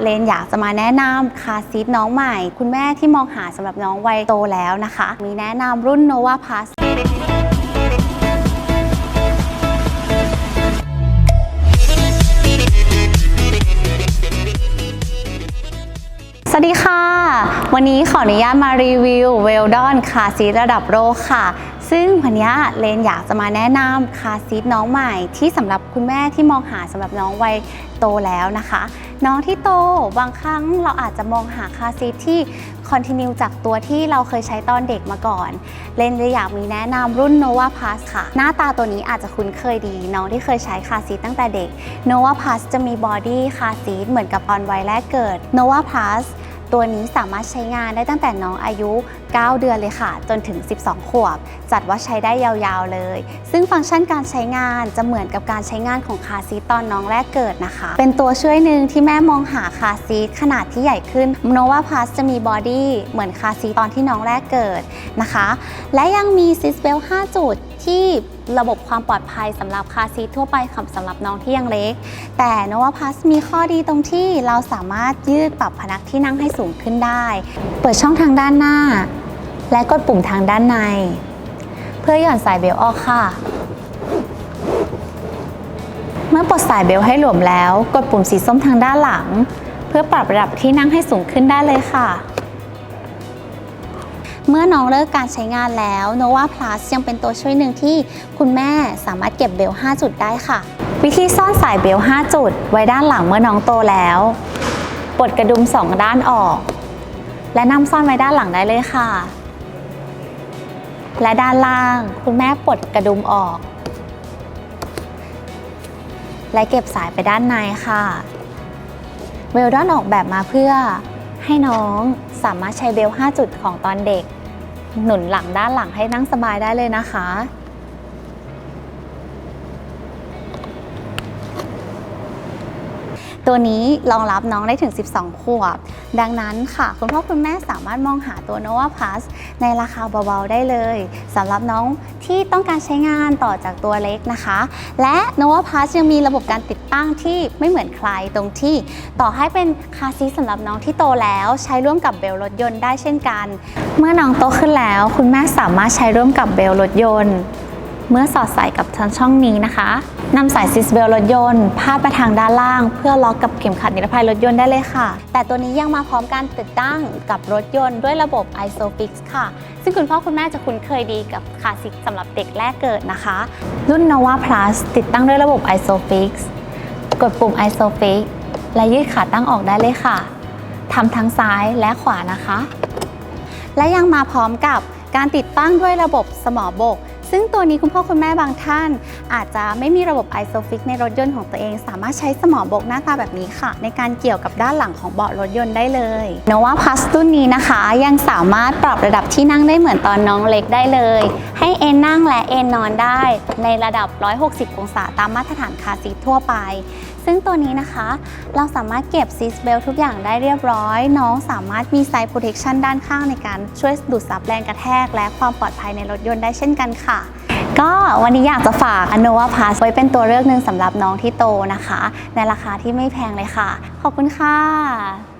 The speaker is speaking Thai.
เลนอยากจะมาแนะนำคาซีทน้องใหม่ คุณแม่ที่มองหาสำหรับน้องวัยโตแล้วนะคะ มีแนะนำรุ่น Nova Plus สวัสดีค่ะ วันนี้ขออนุญาตมารีวิวเวลดอนคาซีทระดับโลกค่ะ ซึ่งวันนี้เลนอยากจะมาแนะนำคาซีทน้องใหม่ที่สำหรับคุณแม่ที่มองหาสำหรับน้องวัยโตแล้วนะคะ น้องที่โตบางครั้งเราอาจจะมองหาคาซีทที่คอนติเนียจากตัวที่เราเคยใช้ตอนเด็กมาก่อน เลนเลยอยากมีแนะนำรุ่น Nova Plus ค่ะ หน้าตาตัวนี้อาจจะคุ้นเคยดี น้องที่เคยใช้คาซีทตั้งแต่เด็ก Nova Plus จะมีบอดี้คาซีทเหมือนกับตอนวัยแรกเกิด Nova Plus ตัวนี้สามารถใช้งานได้ตั้งแต่น้องอายุ 9 เดือนเลยค่ะ จนถึง 12 ขวบ จัดว่าใช้ได้ยาวๆเลย ซึ่งฟังก์ชันการใช้งานจะเหมือนกับการใช้งานของคาซีตอนน้องแรกเกิดนะคะ เป็นตัวช่วยหนึ่งที่แม่มองหาคาซีขนาดที่ใหญ่ขึ้น Nova Plus จะมีบอดี้เหมือนคาซีตอนที่น้องแรกเกิดนะคะ และยังมีซิสเบล5จุด ที่ระบบความปลอดภัยสำหรับคาซีททั่วไปสำหรับน้องที่ยังเล็ก แต่ Nova Plus มีข้อดีตรงที่เราสามารถยืดปรับพนักที่นั่งให้สูงขึ้นได้ เปิดช่องทางด้านหน้า และกดปุ่มทางด้านใน เพื่อหย่อนสายเบลต์ออกค่ะ เมื่อปลดสายเบลต์ให้หลวมแล้ว กดปุ่มสีส้มทางด้านหลัง เพื่อปรับระดับที่นั่งให้สูงขึ้นได้เลยค่ะ เมื่อน้องเลิกการใช้งานแล้ว Nova Plus ยังเป็นตัวช่วยหนึ่งที่คุณแม่สามารถเก็บเบลต์5จุดได้ค่ะ วิธีซ่อนสายเบลต์5จุด ไว้ด้านหลังเมื่อน้องโตแล้วปลดกระดุม 2 ด้านออก และนำซ่อนไว้ด้านหลังได้เลยค่ะ และด้านล่างคุณแม่ปลดกระดุมออก และเก็บสายไปด้านในค่ะเวลดอนออกแบบมาเพื่อ ให้น้องสามารถใช้เบลต์5จุดของตอนเด็ก หนุนหลังด้านหลังให้นั่งสบายได้เลยนะคะ ตัวนี้รองรับน้องได้ถึง 12 ขวบ ดังนั้นค่ะ คุณพ่อคุณแม่สามารถมองหาตัว Nova Plus ในราคาเบาๆได้เลยสำหรับน้องที่ต้องการใช้งานต่อจากตัวเล็กนะคะ และ Nova Plus ยังมีระบบการติดตั้งที่ไม่เหมือนใครตรงที่ ต่อให้เป็นคาซีสำหรับน้องที่โตแล้วใช้ร่วมกับเบลรถยนต์ได้เช่นกัน เมื่อน้องโตขึ้นแล้ว คุณแม่สามารถใช้ร่วมกับเบลรถยนต์ เมื่อสอดใส่กับทั้งช่องนี้นะคะนำสายซิสเบลรถยนต์พาดไปทางด้านล่าง เพื่อล็อกกับเข็มขัดนิรภัยรถยนต์ได้เลยค่ะ แต่ตัวนี้ยังมาพร้อมการติดตั้งกับรถยนต์ด้วยระบบ ISOFIX ค่ะ ซึ่งคุณพ่อคุณแม่จะคุ้นเคยดีกับคาซิกสำหรับเด็กแรกเกิดนะคะ รุ่น Nova Plus ติดตั้งด้วยระบบ ISOFIX กดปุ่ม ISOFIX และยืดขาตั้งออกได้เลยค่ะทำทั้งซ้ายและขวานะคะ และยังมาพร้อมกับการติดตั้งด้วยระบบสมอบก ซึ่งตัวนี้คุณพ่อคุณแม่บางท่าน อาจจะไม่มีระบบ ISOFIX ในรถยนต์ของตัวเอง สามารถใช้สมอบกหน้าตาแบบนี้ค่ะ ในการเกี่ยวกับด้านหลังของเบาะรถยนต์ได้เลย Nova Plus รุ่นนี้นะคะ ยังสามารถปรับระดับที่นั่งได้เหมือนตอนน้องเล็กได้เลย ให้เอนนั่งและเอนนอนได้ ในระดับ 160 องศาตามมาตรฐานคาซีททั่วไป ซึ่งตัวนี้นะคะ เราสามารถเก็บซีสเบลทุกอย่างได้เรียบร้อย น้องสามารถมีไซด์โปรเทคชันด้านข้างในการช่วยดูดซับแรงกระแทก และความปลอดภัยในรถยนต์ได้เช่นกันค่ะก็วันนี้อยากจะฝาก Nova Plus ไว้เป็นตัวเลือกหนึ่งสำหรับน้องที่โตนะคะ ในราคาที่ไม่แพงเลยค่ะ ขอบคุณค่ะ